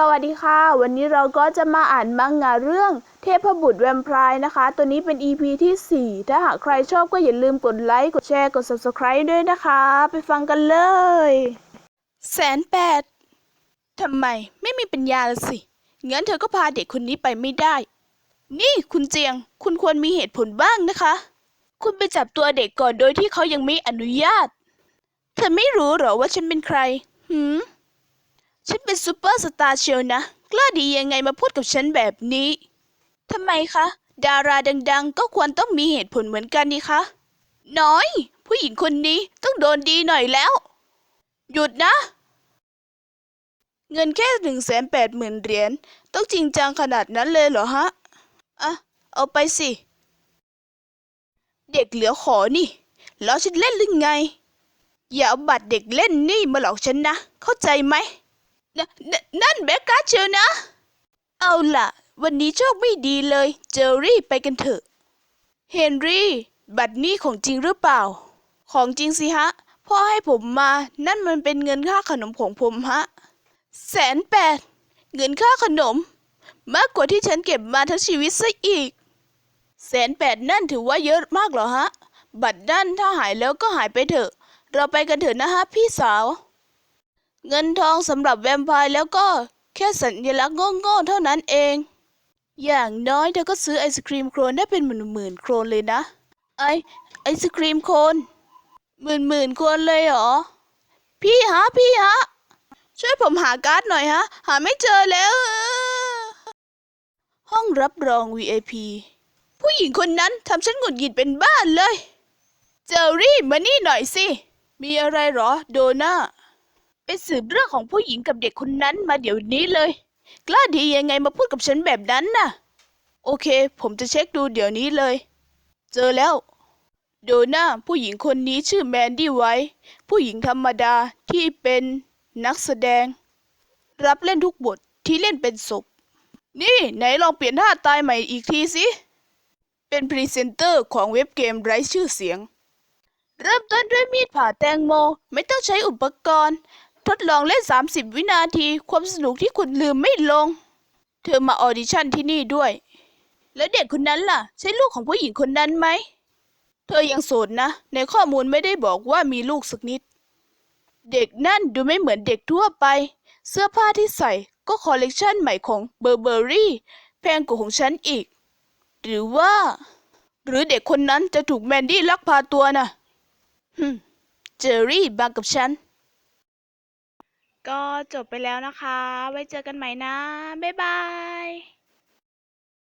สวัสดีค่ะ วันนี้เราก็จะมาอ่านมังงะเรื่องเทพบุตรแวมไพร์นะคะ ตัวนี้เป็น EP ที่ 4 ถ้าหากใครชอบก็อย่าลืมกดไลค์ กดแชร์ กด Subscribe ด้วยนะคะ ไปฟังกันเลยแสนแปดทำไมไม่มีปัญญาละสิ งั้นเธอก็พาเด็กคนนี้ไปไม่ได้ นี่คุณเจียง คุณควรมีเหตุผลบ้างนะคะ คุณไปจับตัวเด็กก่อนโดยที่เขายังไม่อนุญาต เธอไม่รู้เหรอว่าฉันเป็นใครหืม เป็นซูเปอร์สตาร์เชียวนะ กล้าดียังไงมาพูดกับฉันแบบนี้ทำไมคะ ดาราดังๆ ก็ควรต้องมีเหตุผลเหมือนกันนี่คะ น้อย ผู้หญิงคนนี้ต้องโดนดีหน่อยแล้ว หยุดนะ เงินแค่หนึ่งแสนแปดหมื่นเหรียญต้องจริงจังขนาดนั้นเลยเหรอฮะ อะ เอาไปสิ เด็กเหลือขอนี่แล้วฉันเล่นหรือไง อย่าเอาบัตรเด็กเล่นนี่มาหลอกฉันนะ เข้าใจไหม นนนั่นเบคกัสเชียวนะ เอาล่ะ วันนี้โชคไม่ดีเลย เจอรี่ไปกันเถอะ เฮนรี่ บัตรนี่ของจริงหรือเปล่า ของจริงสิฮะ พ่อให้ผมมา นั่นมันเป็นเงินค่าขนมของผมฮะแสนแปด เงินค่าขนม มากกว่าที่ฉันเก็บมาทั้งชีวิตซะอีกแสนแปดนั่นถือว่าเยอะมากเหรอฮะ บัตรนั่นถ้าหายแล้วก็หายไปเถอะ เราไปกันเถอะนะฮะพี่สาว เงินทองสำหรับแวมไพร์แล้วก็แค่สัญลักษณ์โง่ๆเท่านั้นเอง อย่างน้อยเธอก็ซื้อไอศครีมโครนได้เป็นหมื่นๆโครนเลยนะ ไอไอศครีมโคนหมื่นหมื่นๆโคนเลยเหรอ พี่ฮะพี่ฮะ ช่วยผมหาการ์ดหน่อยฮะ หาไม่เจอแล้ว ห้องรับรอง VIP ผู้หญิงคนนั้นทำฉันหงุดหงิดเป็นบ้านเลย เจอรี่มานี่หน่อยสิ มีอะไรหรอ โดน่า ไปสืบเรื่องของผู้หญิงกับเด็กคนนั้นมาเดี๋ยวนี้เลย กล้าดียังไงมาพูดกับฉันแบบนั้นน่ะ โอเค ผมจะเช็คดูเดี๋ยวนี้เลย เจอแล้ว โดน่าผู้หญิงคนนี้ชื่อแมนดี้ไว้ ผู้หญิงธรรมดาที่เป็นนักแสดง รับเล่นทุกบทที่เล่นเป็นศพ นี่ไหนลองเปลี่ยนท่าตายใหม่อีกทีสิ เป็นพรีเซนเตอร์ของเว็บเกมไร้ชื่อเสียง เริ่มต้นด้วยมีดผ่าแตงโม ไม่ต้องใช้อุปกรณ์ ทดลองเล่น 30 วินาที ความสนุกที่คุณลืมไม่ลง เธอมาออดิชั่นที่นี่ด้วย แล้วเด็กคนนั้นล่ะ ใช่ลูกของผู้หญิงคนนั้นไหม เธอยังโสดนะ ในข้อมูลไม่ได้บอกว่ามีลูกสักนิด เด็กนั่นดูไม่เหมือนเด็กทั่วไป เสื้อผ้าที่ใส่ก็คอลเลกชันใหม่ของเบอร์เบอรี่แพงกว่าของฉันอีก หรือว่า หรือเด็กคนนั้นจะถูกแมนดี้ลักพาตัวน่ะฮึเจอรี่บางกับฉัน ก็จบไปแล้วนะคะ ไว้เจอกันใหม่นะ บ๊ายบาย